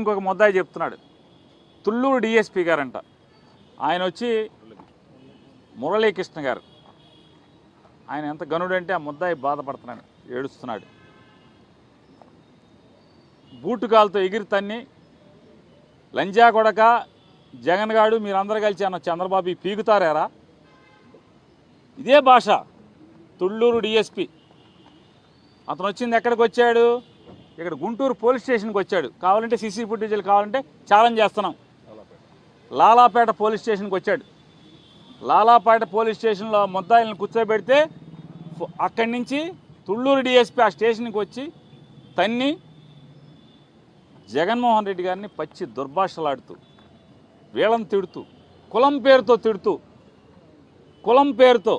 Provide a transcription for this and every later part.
ఇంకొక ముద్దాయి చెప్తున్నాడు. తుళ్ళూరు డిఎస్పి గారంట. ఆయన వచ్చి మురళీకృష్ణ గారు. ఆయన ఎంత గనుడంటే ఆ ముద్దాయి బాధపడుతున్నాడు ఏడుస్తున్నాడు. బూటుకాలతో ఎగిరి తన్ని లంజా కొడక జగన్ గాడు మీరందరూ కలిసి అన్న చంద్రబాబు ఈ ఇదే భాష తుళ్ళూరు డిఎస్పి అతను వచ్చింది ఎక్కడికి వచ్చాడు ఇక్కడ గుంటూరు పోలీస్ స్టేషన్కి వచ్చాడు. కావాలంటే సీసీ ఫుటేజీలు కావాలంటే ఛాలెంజ్ చేస్తున్నాం. లాలాపేట పోలీస్ స్టేషన్కి వచ్చాడు. లాలాపేట పోలీస్ స్టేషన్లో ముద్దాయిలను కూర్చోబెడితే అక్కడి నుంచి తుళ్ళూరు డిఎస్పీ ఆ స్టేషన్కి వచ్చి తన్ని జగన్మోహన్ రెడ్డి గారిని పచ్చి దుర్భాషలాడుతూ వీళ్ళని తిడుతూ కులం పేరుతో తిడుతూ కులం పేరుతో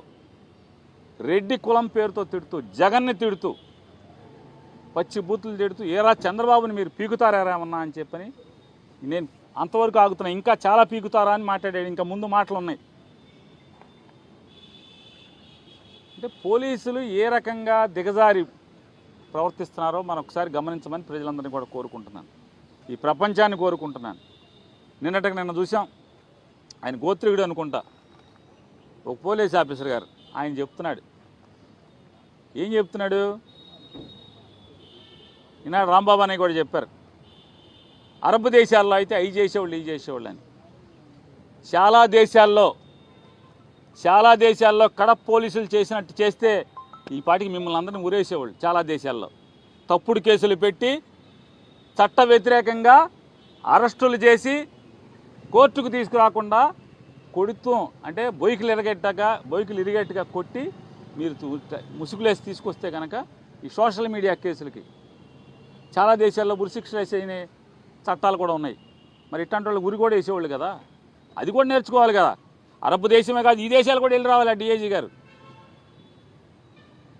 రెడ్డి కులం పేరుతో తిడుతూ జగన్ని తిడుతూ పచ్చి బూతులు తిడుతూ ఏరా చంద్రబాబుని మీరు పీకుతారేమన్నా అని చెప్పని నేను అంతవరకు ఆగుతున్నా. ఇంకా చాలా పీకుతారా అని మాట్లాడాడు. ఇంకా ముందు మాటలు ఉన్నాయి అంటే పోలీసులు ఏ రకంగా దిగజారి ప్రవర్తిస్తున్నారో మనం ఒకసారి గమనించమని ప్రజలందరినీ కూడా కోరుకుంటున్నాను. ఈ ప్రపంచాన్ని కోరుకుంటున్నాను. నిన్నటికి నిన్న చూసాం ఆయన గోత్రికుడు అనుకుంటా. ఒక పోలీస్ ఆఫీసర్ గారు ఆయన చెప్తున్నాడు. ఏం చెప్తున్నాడు? ఈనాడు రాంబాబు అని కూడా చెప్పారు. అరబ్ దేశాల్లో అయితే అవి చేసేవాళ్ళు ఇవి చేసేవాళ్ళు అని. చాలా దేశాల్లో చాలా దేశాల్లో కడప పోలీసులు చేసినట్టు చేస్తే ఈ పాటికి మిమ్మల్ని అందరినీ ఉరేసేవాళ్ళు చాలా దేశాల్లో. తప్పుడు కేసులు పెట్టి చట్ట వ్యతిరేకంగా అరెస్టులు చేసి కోర్టుకు తీసుకురాకుండా కొడుతూ అంటే బొయ్యికలు ఇరగెట్టాక బొయ్యికలు ఇరిగేట్టుగా కొట్టి మీరు ముసుగులేసి తీసుకొస్తే కనుక ఈ సోషల్ మీడియా కేసులకి చాలా దేశాల్లో ఉరిశిక్ష వేసే చట్టాలు కూడా ఉన్నాయి. మరి ఇట్లాంటి వాళ్ళు ఉరి కూడా వేసేవాళ్ళు కదా. అది కూడా నేర్చుకోవాలి కదా. అరబ్ దేశమే కాదు ఈ దేశాలు కూడా వెళ్ళి రావాలి డిఏజీ గారు.